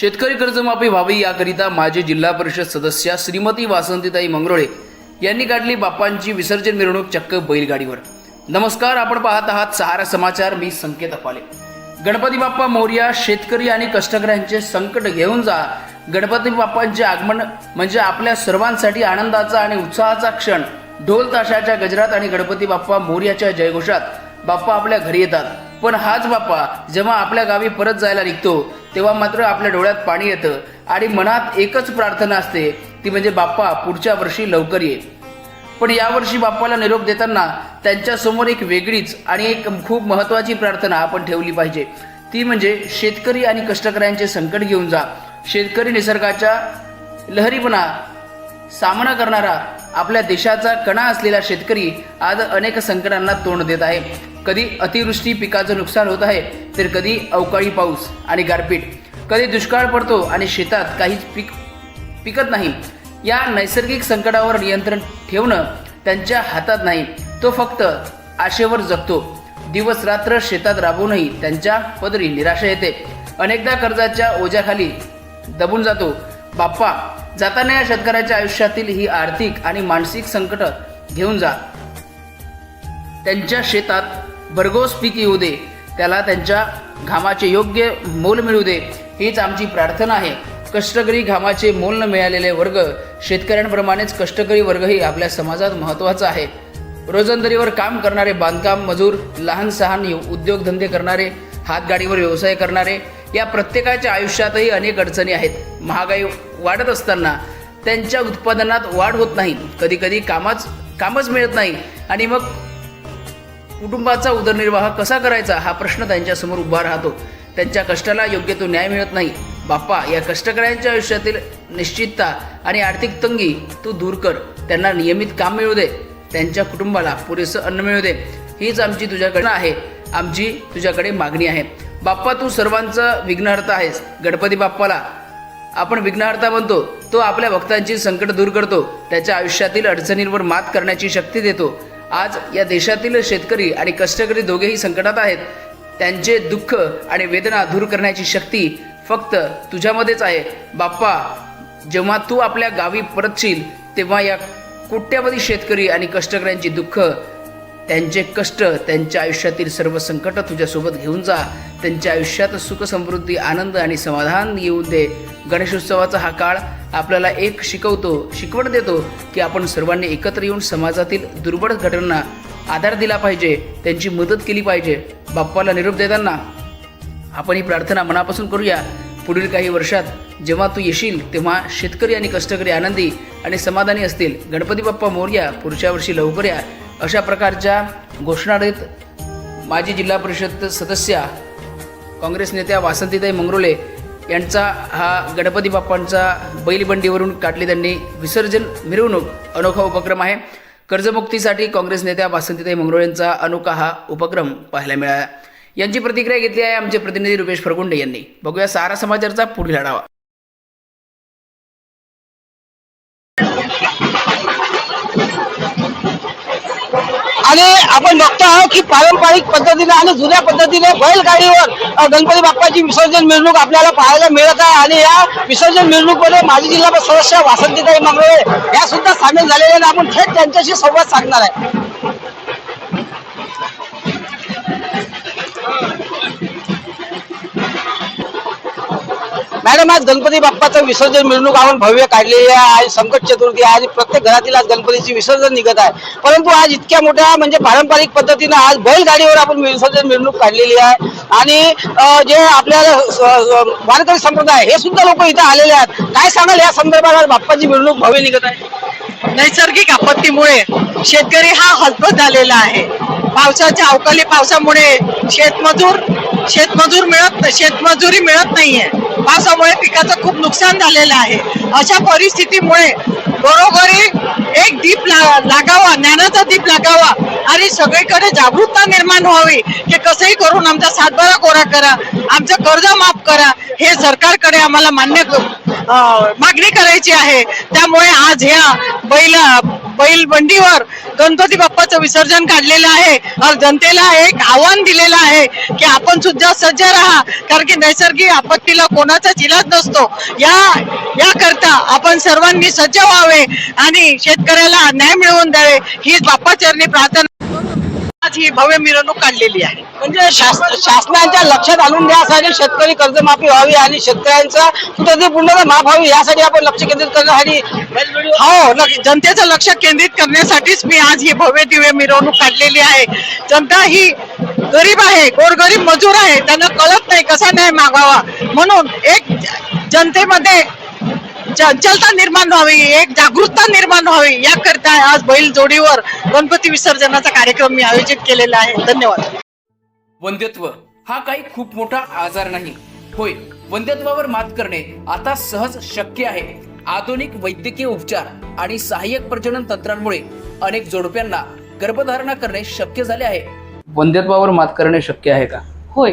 शेतकरी कर्जमाफी व्हावी याकरिता माजी जिल्हा परिषद सदस्या श्रीमती वासंतीताई मंगरोळे यांनी काढली बाप्पांची विसर्जन मिरवणूक चक्क बैलगाडीवर. नमस्कार आपण पाहत आहात सहारा समाचार. मी संकेत अपाले गणपती बाप्पा मोर्या शेतकरी आणि कष्टकऱ्यांचे संकट घेऊन जा. गणपती बाप्पांचे आगमन म्हणजे आपल्या सर्वांसाठी आनंदाचा आणि उत्साहाचा क्षण. ढोल ताशाच्या गजरात आणि गणपती बाप्पा मोर्याच्या जयघोषात बाप्पा आपल्या घरी येतात. पण हाच बाप्पा जेव्हा आपल्या गावी परत जायला निघतो तेव्हा मात्र आपल्या डोळ्यात पाणी येतं आणि मनात एकच प्रार्थना असते ती म्हणजे बाप्पा पुढच्या वर्षी लवकर ये. पण यावर्षी बाप्पाला निरोप देताना त्यांच्यासमोर एक वेगळीच आणि एक खूप महत्त्वाची प्रार्थना आपण ठेवली पाहिजे. ती म्हणजे शेतकरी आणि कष्टकऱ्यांचे संकट घेऊन जा. शेतकरी निसर्गाच्या लहरीपणा सामना करणारा आपल्या देशाचा कणा असलेला शेतकरी आज अनेक संकटांना तोंड देत आहे. कधी अतिवृष्टी पिकाचं नुकसान होत आहे तर कधी अवकाळी पाऊस आणि गारपीट. कधी दुष्काळ पडतो आणि शेतात काहीच पीक पिकत नाही. या नैसर्गिक संकटावर नियंत्रण ठेवणं त्यांच्या हातात नाही. तो फक्त आशेवर जगतो. दिवस रात्र शेतात राबूनही त्यांच्या पदरी निराशा येते. अनेकदा कर्जाच्या ओझ्याखाली दबून जातो. बाप्पा जाताना या शेतकऱ्याच्या आयुष्यातील ही आर्थिक आणि मानसिक संकट घेऊन जा. त्यांच्या शेतात भरघोस पीक येऊ दे. त्याला त्यांच्या घामाचे योग्य मोल मिळू दे. हीच आमची प्रार्थना आहे. कष्टकरी घामाचे मोल न मिळालेले वर्ग शेतकऱ्यांप्रमाणेच कष्टकरी वर्गही आपल्या समाजात महत्त्वाचा आहे. रोजंदारीवर काम करणारे बांधकाम मजूर लहान सहान उद्योगधंदे करणारे हातगाडीवर व्यवसाय करणारे या प्रत्येकाच्या आयुष्यातही अनेक अडचणी आहेत. महागाई वाढत असताना त्यांच्या उत्पादनात वाढ होत नाही. कधी कधी कामाच कामच मिळत नाही. आणि मग कुटुंबाचा उदरनिर्वाह कसा करायचा हा प्रश्न त्यांच्यासमोर उभा राहतो. त्यांच्या कष्टाला योग्य तो न्याय मिळत नाही. बाप्पा या कष्टकऱ्यांच्या आयुष्यातील निश्चितता आणि आर्थिक तंगी तू दूर कर. त्यांना नियमित काम मिळू दे. त्यांच्या कुटुंबाला पुरेसं अन्न मिळू दे. हीच आमची तुझ्याकडे आहे. आमची तुझ्याकडे मागणी आहे. बाप्पा तू सर्वांचा विघ्नहर्ता आहेस. गणपती बाप्पाला आपण विघ्नहर्ता बनतो. तो आपल्या भक्तांची संकट दूर करतो. त्याच्या आयुष्यातील अडचणींवर मात करण्याची शक्ती देतो. आज या देशातील शेतकरी आणि कष्टकरी दोघेही संकटात आहेत. त्यांचे दुःख आणि वेदना दूर करण्याची शक्ती फक्त तुझ्यामध्येच आहे. बाप्पा जेव्हा तू आपल्या गावी परतशील तेव्हा या कोट्यावधी शेतकरी आणि कष्टकऱ्यांची दुःख त्यांचे कष्ट त्यांच्या आयुष्यातील सर्व संकट तुझ्यासोबत घेऊन जा. त्यांच्या आयुष्यात सुख समृद्धी आनंद आणि समाधान येऊन दे. गणेशोत्सवाचा हा काळ आपल्याला एक शिकवतो शिकवण देतो की आपण सर्वांनी एकत्र येऊन समाजातील दुर्बळ घटनांना आधार दिला पाहिजे त्यांची मदत केली पाहिजे. बाप्पाला निरोप देताना आपण ही प्रार्थना मनापासून करूया. पुढील काही वर्षात जेव्हा तू येशील तेव्हा शेतकरी आणि कष्टकरी आनंदी आणि समाधानी असतील. गणपती बाप्पा मोर्या पुढच्या वर्षी लवकर या. अशा प्रकारच्या घोषणा देत माजी जिल्हा परिषद सदस्या काँग्रेस नेत्या वासंतीताई मंगरोले यांचा हा गणपती बाप्पांचा बैलबंडीवरून काढली त्यांनी विसर्जन मिरवणूक अनोखा उपक्रम आहे. कर्जमुक्तीसाठी काँग्रेस नेत्या वासंतीताई मंगरोळेंचा अनोखा हा उपक्रम पाहायला मिळाला. यांची प्रतिक्रिया घेतली आहे आमचे प्रतिनिधी रुपेश फरगुंडे यांनी. बघूया सारा समाचारचा पुढील आढावा. आणि आपण बघतो आहोत की पारंपरिक पद्धतीने आणि जुन्या पद्धतीने बैलगाडीवर गणपती बाप्पाची विसर्जन मिरवणूक आपल्याला पाहायला मिळत आहे. आणि या विसर्जन मिरवणूकमध्ये माजी जिल्हा सदस्य वासंतीताई मंगळे या सुद्धा सामील झालेल्या आपण थेट त्यांच्याशी संवाद साधणार आहे. मॅडम आज गणपती बाप्पाचं विसर्जन मिरवणूक आपण भव्य काढलेली आहे आज संकट चतुर्थी आहे आज प्रत्येक घरातील आज गणपतीची विसर्जन निघत आहे. परंतु आज इतक्या मोठ्या म्हणजे पारंपरिक पद्धतीनं आज बैलगाडीवर आपण विसर्जन मिरवणूक काढलेली आहे. आणि जे आपल्याला स- वारकरी संप्रदाय हे सुद्धा लोक इथे आलेले आहेत. काय सांगाल या संदर्भात आज बाप्पाची मिरवणूक भव्य निघत आहे? नैसर्गिक आपत्तीमुळे शेतकरी हा हतबल झालेला आहे. पावसाच्या अवकाळी पावसामुळे शेतमजूर शेतमजूर मिळत शेतमजुरी मिळत नाहीये. पावसामुळे पिकाचं खूप नुकसान झालेलं आहे. अशा परिस्थितीमुळे बरोबरी एक दीप ला- लागावा ज्ञानाचा दीप लागावा आणि सगळीकडे जागरूकता निर्माण व्हावी. की कसंही करून आमचा सातबारा कोरा करा आमचं कर्ज माफ करा हे सरकारकडे आम्हाला मान्य मागणी करायची आहे. त्यामुळे आज ह्या बैला बैल बंडीवर गणपती बाप्पाचं विसर्जन काढलेलं आहे. और जनतेला एक आव्हान दिलेलं आहे की आपण सुद्धा सज्ज राहा. कारण की नैसर्गिक आपत्तीला कोणाचाच इलाज नसतो. या याकरता आपण सर्वांनी सज्ज व्हावे आणि शेतकऱ्याला न्याय मिळवून द्यावे. ही बाप्पाचरणी प्रार्थना ही भव्य मिरवणूक काढलेली आहे. म्हणजे शास- शासनाच्या लक्षात आणून द्यासाठी शेतकरी कर्जमाफी व्हावी आणि शेतकऱ्यांचा कुठेतरी पूर्ण माफ व्हावी यासाठी आपण लक्ष केंद्रित करण्यासाठी हो जनतेचं लक्ष केंद्रित करण्यासाठीच मी आज ही भव्य दिव्य मिरवणूक काढलेली आहे. जनता ही गरीब आहे गोरगरीब मजूर आहे त्यांना कळत नाही कसा न्याय मागावा. म्हणून एक जनतेमध्ये चंचलता निर्माण व्हावी एक जागरूकता निर्माण व्हावी याकरता आज बैल जोडीवर गणपती विसर्जनाचा कार्यक्रम मी आयोजित केलेला आहे. धन्यवाद. वंध्यत्व हा काही खूप मोठा आजार नाही. होय वंध्यत्वावर मात करणे आता सहज शक्य आहे. आधुनिक वैद्यकीय उपचार आणि सहाय्यक प्रजनन तंत्रांमुळे अनेक जोडप्यांना गर्भधारणा करणे शक्य झाले आहे. वंध्यत्वावर मात करणे शक्य आहे का? होय.